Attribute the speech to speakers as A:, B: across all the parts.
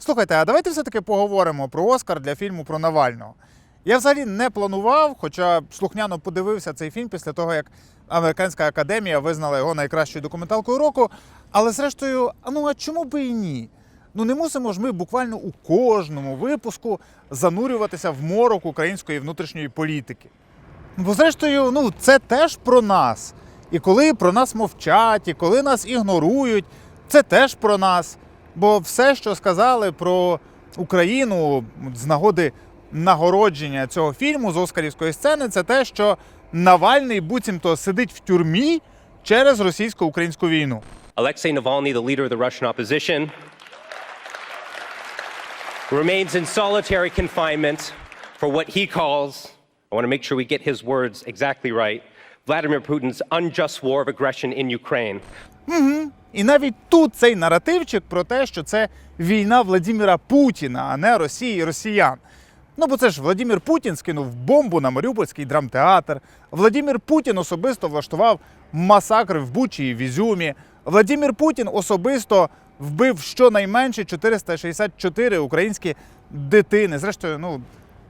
A: Слухайте, а давайте все-таки поговоримо про Оскар для фільму про Навального. Я взагалі не планував, хоча слухняно подивився цей фільм після того, як Американська академія визнала його найкращою документалкою року. Але зрештою, а ну а чому би і ні? Ну не мусимо ж ми буквально у кожному випуску занурюватися в морок української внутрішньої політики. Бо зрештою, ну це теж про нас. І коли про нас мовчать, і коли нас ігнорують, це теж про нас. Бо все, що сказали про Україну з нагоди нагородження цього фільму з Оскарівської сцени, це те, що Навальний буцімто сидить в тюрмі через російсько-українську війну.
B: The leader of the Russian opposition, remains in solitary confinement for what he calls, I want to make sure we get his words exactly right, Vladimir Putin's unjust war of aggression in Ukraine.
A: І навіть тут цей наративчик про те, що це війна Владіміра Путіна, а не Росії і росіян. Ну бо це ж Владімір Путін скинув бомбу на Маріупольський драмтеатр. Владімір Путін особисто влаштував масакр в Бучі і в Ізюмі. Владімір Путін особисто вбив щонайменше 464 українські дитини. Зрештою, ну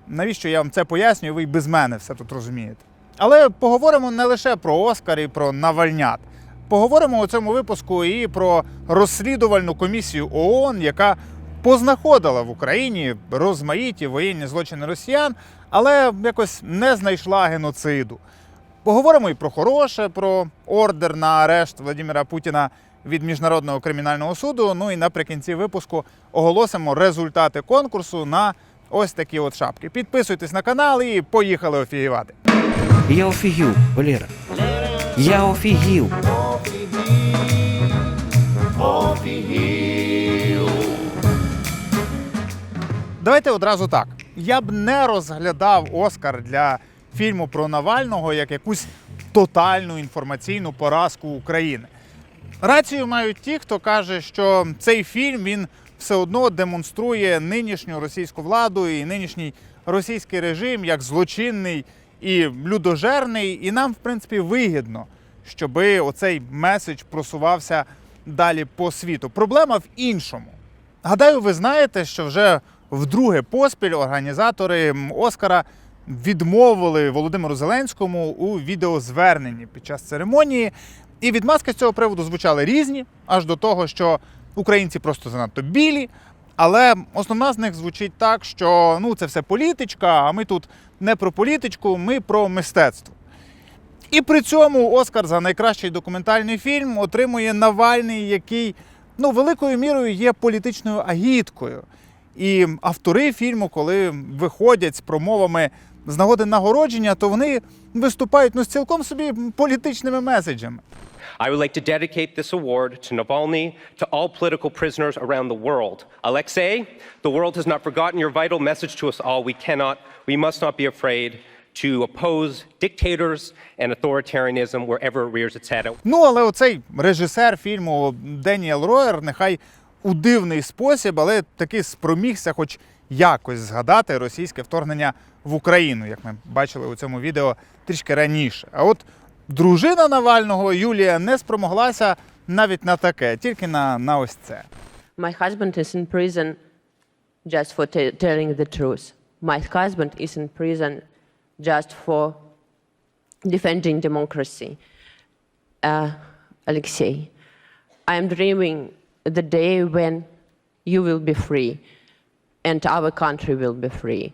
A: навіщо я вам це пояснюю? Ви й без мене все тут розумієте. Але поговоримо не лише про Оскар і про Навальнят. Поговоримо у цьому випуску і про розслідувальну комісію ООН, яка познаходила в Україні розмаїті воєнні злочини росіян, але якось не знайшла геноциду. Поговоримо і про хороше, про ордер на арешт Владимира Путіна від Міжнародного кримінального суду. Ну і наприкінці випуску оголосимо результати конкурсу на ось такі от шапки. Підписуйтесь на канал і поїхали офігівати.
C: Я офігів, Валера. Я офігів.
A: Давайте одразу так. Я б не розглядав Оскар для фільму про Навального як якусь тотальну інформаційну поразку України. Рацію мають ті, хто каже, що цей фільм він все одно демонструє нинішню російську владу і нинішній російський режим як злочинний і людожерний, і нам, в принципі, вигідно, щоби оцей меседж просувався далі по світу. Проблема в іншому. Гадаю, ви знаєте, що вже вдруге поспіль організатори Оскара відмовили Володимиру Зеленському у відеозверненні під час церемонії. І відмазки з цього приводу звучали різні, аж до того, що українці просто занадто білі. Але основна з них звучить так, що ну це все політичка, а ми тут не про політичку, ми про мистецтво. І при цьому Оскар за найкращий документальний фільм отримує Навальний, який ну, великою мірою є політичною агіткою. І автори фільму, коли виходять з промовами з нагоди нагородження, то вони виступають ну, з цілком собі політичними меседжами.
B: I would like to dedicate this award to Navalny, to all political prisoners around the world. Alexei, the world has not forgotten your vital message to us all. We cannot, we must not be afraid to oppose dictators and authoritarianism wherever it rears its head.
A: Ну, але оцей режисер фільму Деніел Роєр, нехай у дивний спосіб, але таки спромігся хоч якось згадати російське вторгнення в Україну, як ми бачили у цьому відео трішки раніше. А от дружина Навального Юлія не спромоглася навіть на таке, тільки на, на ось це.
D: My husband is in prison just for telling the truth. My husband is in prison just for defending democracy. Uh, Alexei, I am dreaming the day when you will be free and our country will be free.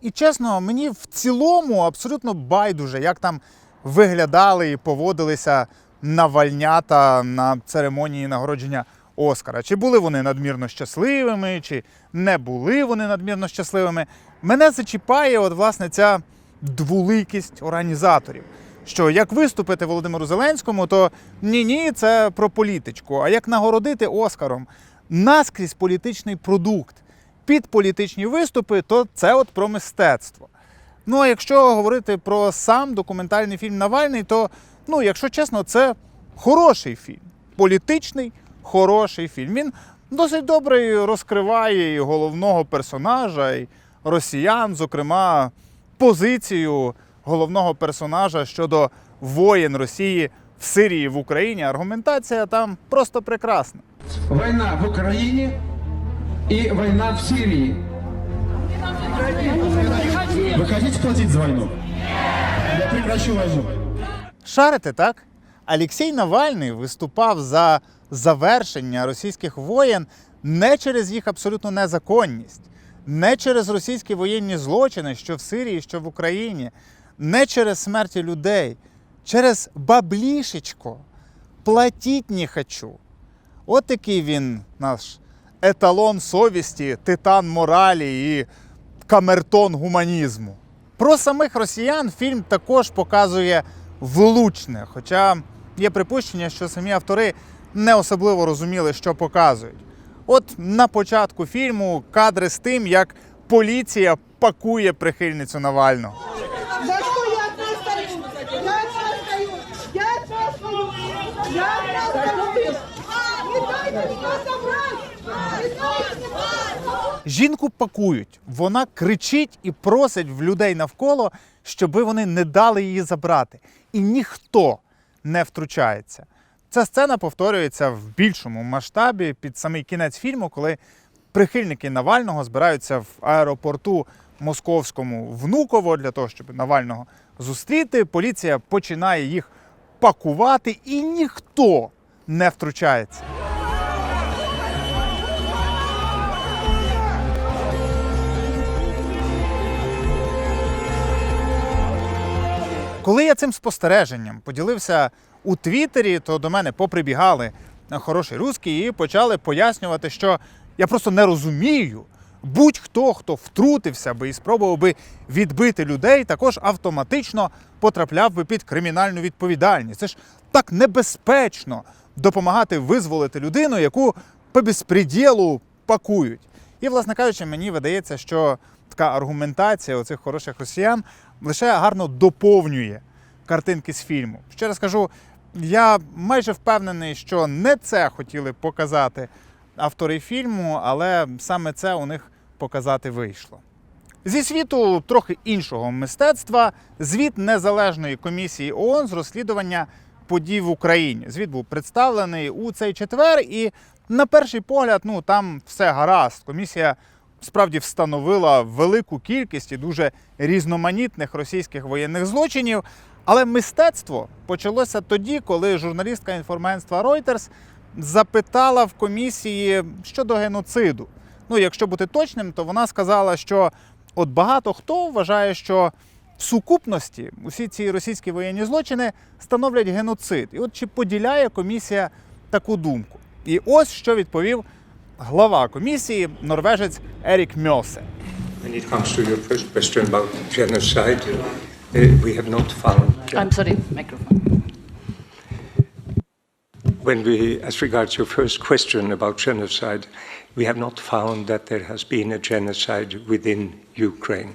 A: І чесно, мені в цілому абсолютно байдуже, як там виглядали і поводилися навальнята на церемонії нагородження Оскара. Чи були вони надмірно щасливими, чи не були вони надмірно щасливими. Мене зачіпає, от, власне, ця двуликість організаторів. Що як виступити Володимиру Зеленському, то ні-ні, це про політичку. А як нагородити Оскаром наскрізь політичний продукт під політичні виступи, то це от про мистецтво. Ну а якщо говорити про сам документальний фільм Навальний, то, ну, якщо чесно, це хороший фільм. Політичний, хороший фільм. Він досить добре розкриває і головного персонажа, і росіян, зокрема, позицію головного персонажа щодо воєн Росії в Сирії в Україні. Аргументація там просто прекрасна.
E: Война в Украине и война в Сирии. Вы хотите платить за войну? Я прекращу войну.
A: Шарите, так? Олексій Навальний виступав за завершення російських воєн не через їх абсолютну незаконність, не через російські воєнні злочини, що в Сирії, що в Україні, не через смерті людей, через баблішечко. Платіть не хочу. От такий він наш еталон совісті, титан моралі і камертон гуманізму. Про самих росіян фільм також показує влучне, хоча є припущення, що самі автори не особливо розуміли, що показують. От на початку фільму кадри з тим, як поліція пакує прихильницю Навального.
F: За что я вас? Я вас! Я вас! Я вас! Не дайте меня забрать! Не дайте меня
A: Жінку пакують, вона кричить і просить в людей навколо, щоби вони не дали її забрати. І ніхто не втручається. Ця сцена повторюється в більшому масштабі під самий кінець фільму, коли прихильники Навального збираються в аеропорту московському Внуково для того, щоб Навального зустріти. Поліція починає їх пакувати, і ніхто не втручається. Коли я цим спостереженням поділився у Твіттері, то до мене поприбігали хороші русські і почали пояснювати, що я просто не розумію. Будь-хто, хто втрутився би і спробував би відбити людей, також автоматично потрапляв би під кримінальну відповідальність. Це ж так небезпечно допомагати визволити людину, яку по безпреділу пакують. І, власне кажучи, мені видається, що така аргументація оцих хороших росіян лише гарно доповнює картинки з фільму. Ще раз кажу, я майже впевнений, що не це хотіли показати автори фільму, але саме це у них показати вийшло. Зі світу трохи іншого мистецтва звіт незалежної комісії ООН з розслідування подій в Україні. Звіт був представлений у цей четвер, і на перший погляд, ну там все гаразд. Комісія справді встановила велику кількість і дуже різноманітних російських воєнних злочинів. Але мистецтво почалося тоді, коли журналістка інформагентства Reuters запитала в комісії щодо геноциду. Ну, якщо бути точним, то вона сказала, що от багато хто вважає, що в сукупності усі ці російські воєнні злочини становлять геноцид. І от чи поділяє комісія таку думку? І ось що відповів глава комісії, норвежець Ерік Мьосе.
G: When it comes to your first question about genocide, uh, we have not found.
H: I'm sorry, microphone.
G: When we, as regards your first question about genocide, we have not found that there has been a genocide within Ukraine.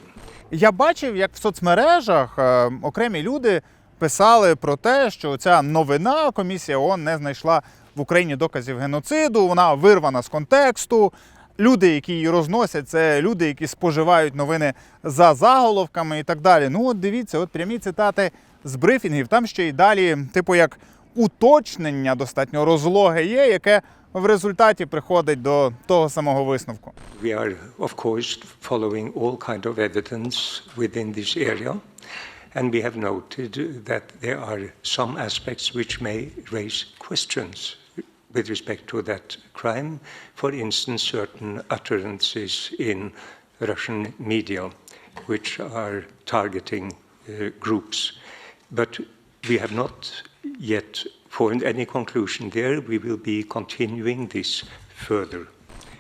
A: Я бачив, як в соцмережах е, окремі люди писали про те, що ця новина комісія ООН не знайшла в Україні доказів геноциду, вона вирвана з контексту. Люди, які її розносять, це люди, які споживають новини за заголовками і так далі. Ну, от дивіться, от прямі цитати з брифінгів. Там ще й далі, типу, як уточнення достатньо розлоге є, яке в результаті приходить до того самого висновку.
G: We are, of course, following all kind of evidence within this area, and we have noted that there are some aspects which may raise questions with respect to that crime. For instance, certain utterances in Russian media which are targeting uh, groups. But we have not yet formed any conclusion there. We will be continuing this further.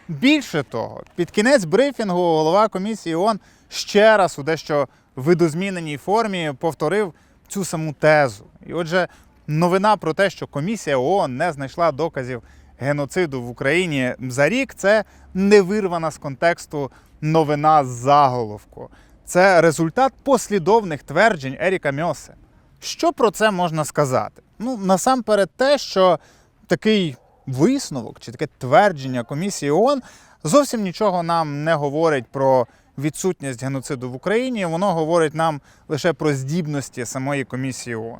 A: Більше того, під кінець брифінгу голова комісії ООН ще раз у дещо видозміненій формі повторив цю саму тезу. І отже, новина про те, що комісія ООН не знайшла доказів геноциду в Україні за рік, це не вирвана з контексту новина з заголовку. Це результат послідовних тверджень Еріка Мьосе. Що про це можна сказати? Ну, насамперед, те, що такий висновок чи таке твердження комісії ООН зовсім нічого нам не говорить про відсутність геноциду в Україні. Воно говорить нам лише про здібності самої комісії ООН.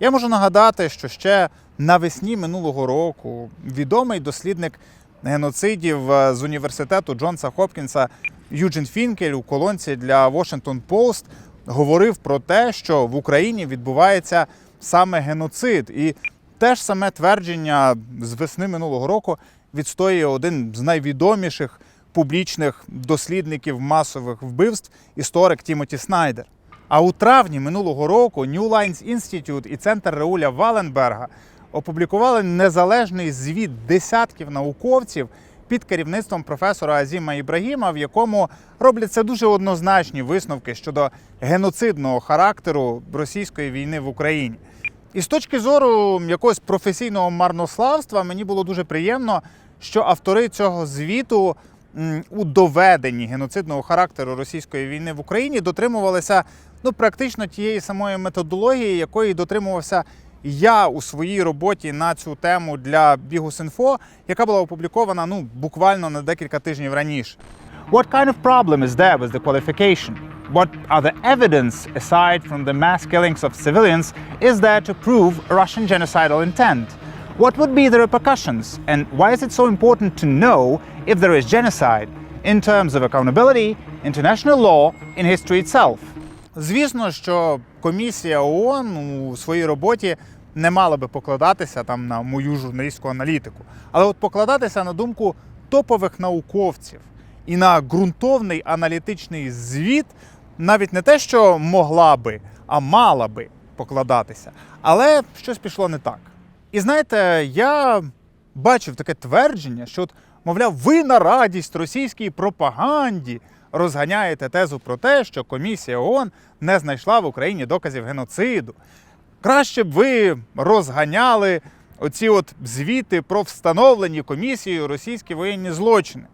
A: Я можу нагадати, що ще навесні минулого року відомий дослідник геноцидів е, з університету Джонса Хопкінса Юджин Фінкель у колонці для Washington Post говорив про те, що в Україні відбувається саме геноцид. І те ж саме твердження з весни минулого року відстоює один з найвідоміших публічних дослідників масових вбивств історик Тімоті Снайдер. А у травні минулого року New Lines Institute і центр Рауля Валенберга опублікували незалежний звіт десятків науковців під керівництвом професора Азіма Ібрагіма, в якому робляться дуже однозначні висновки щодо геноцидного характеру російської війни в Україні. І з точки зору якогось професійного марнославства мені було дуже приємно, що автори цього звіту у доведенні геноцидного характеру російської війни в Україні дотримувалися ну практично тієї самої методології, якої дотримувався я у своїй роботі на цю тему для Бігус.Інфо, яка була опублікована ну буквально на декілька тижнів раніше. What kind of problem is there with the qualification? What other evidence, aside from the mass killings of civilians, is there to prove Russian genocidal intent? What would be the repercussions? And why is it so important to know if there is genocide in terms of accountability, international law, in history itself? Звісно, що комісія ООН у своїй роботі не мала би покладатися там на мою журналістську аналітику, але от покладатися на думку топових науковців і на ґрунтовний аналітичний звіт навіть не те, що могла би, а мала би покладатися. Але щось пішло не так. І знаєте, я бачив таке твердження, що, от, мовляв, ви на радість російській пропаганді розганяєте тезу про те, що комісія ООН не знайшла в Україні доказів геноциду. Краще б ви розганяли оці от звіти про встановлені комісією російські воєнні злочини.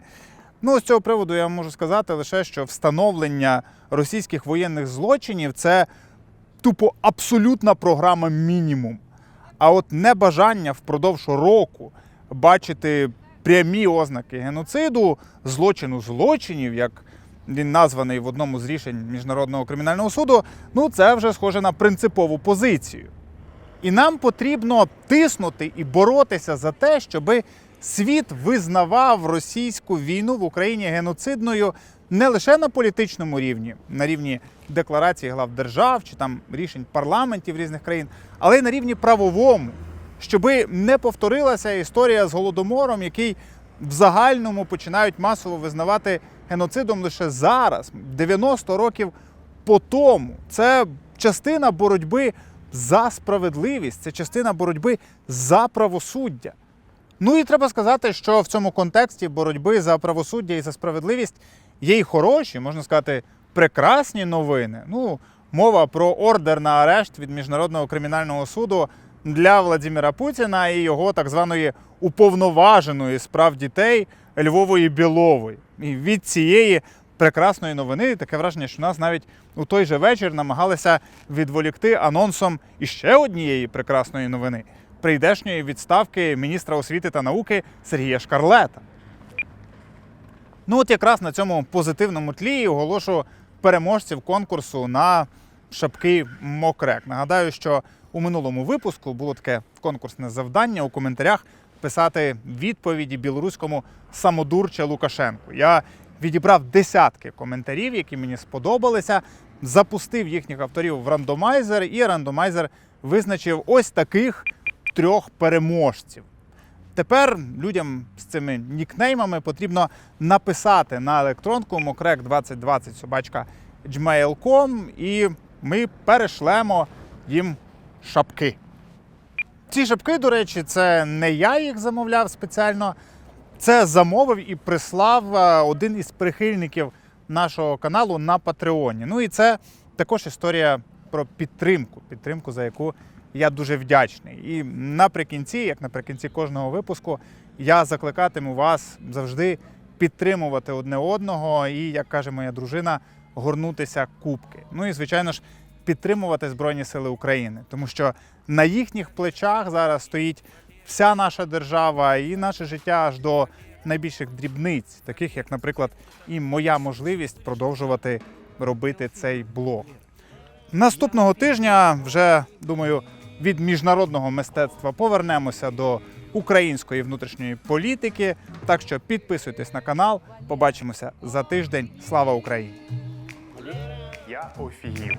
A: Ну, з цього приводу я можу сказати лише, що встановлення російських воєнних злочинів це тупо абсолютна програма мінімум. А от небажання впродовж року бачити прямі ознаки геноциду, злочину злочинів, як він названий в одному з рішень Міжнародного кримінального суду, ну це вже схоже на принципову позицію. І нам потрібно тиснути і боротися за те, щоб світ визнавав російську війну в Україні геноцидною не лише на політичному рівні, на рівні декларації глав держав чи там рішень парламентів різних країн, але й на рівні правовому, щоби не повторилася історія з голодомором, який в загальному починають масово визнавати геноцидом лише зараз, 90 років по тому. Це частина боротьби за справедливість, це частина боротьби за правосуддя. Ну і треба сказати, що в цьому контексті боротьби за правосуддя і за справедливість є й хороші, можна сказати, прекрасні новини. Ну, мова про ордер на арешт від Міжнародного кримінального суду для Владимира Путіна і його так званої уповноваженої справ дітей Львової Білової. І від цієї прекрасної новини таке враження, що нас навіть у той же вечір намагалися відволікти анонсом іще однієї прекрасної новини прийдешньої відставки міністра освіти та науки Сергія Шкарлета. Ну от якраз на цьому позитивному тлі оголошу переможців конкурсу на шапки Мокрек. Нагадаю, що у минулому випуску було таке конкурсне завдання у коментарях писати відповіді білоруському самодурче Лукашенку. Я відібрав десятки коментарів, які мені сподобалися, запустив їхніх авторів в рандомайзер, і рандомайзер визначив ось таких трьох переможців. Тепер людям з цими нікнеймами потрібно написати на електронку mokrek2020 собачка gmail.com і ми перешлемо їм шапки. Ці шапки, до речі, це не я їх замовляв спеціально. Це замовив і прислав е, один із прихильників нашого каналу на Патреоні. Ну і це також історія про підтримку, підтримку, за яку я дуже вдячний. І наприкінці, як наприкінці кожного випуску, я закликатиму вас завжди підтримувати одне одного і, як каже моя дружина, горнутися кубки. Ну і звичайно ж, підтримувати Збройні Сили України, тому що на їхніх плечах зараз стоїть вся наша держава і наше життя аж до найбільших дрібниць, таких як, наприклад, і моя можливість продовжувати робити цей блог. Наступного тижня вже думаю від міжнародного мистецтва повернемося до української внутрішньої політики. Так що підписуйтесь на канал. Побачимося за тиждень. Слава Україні!
H: Я офігів.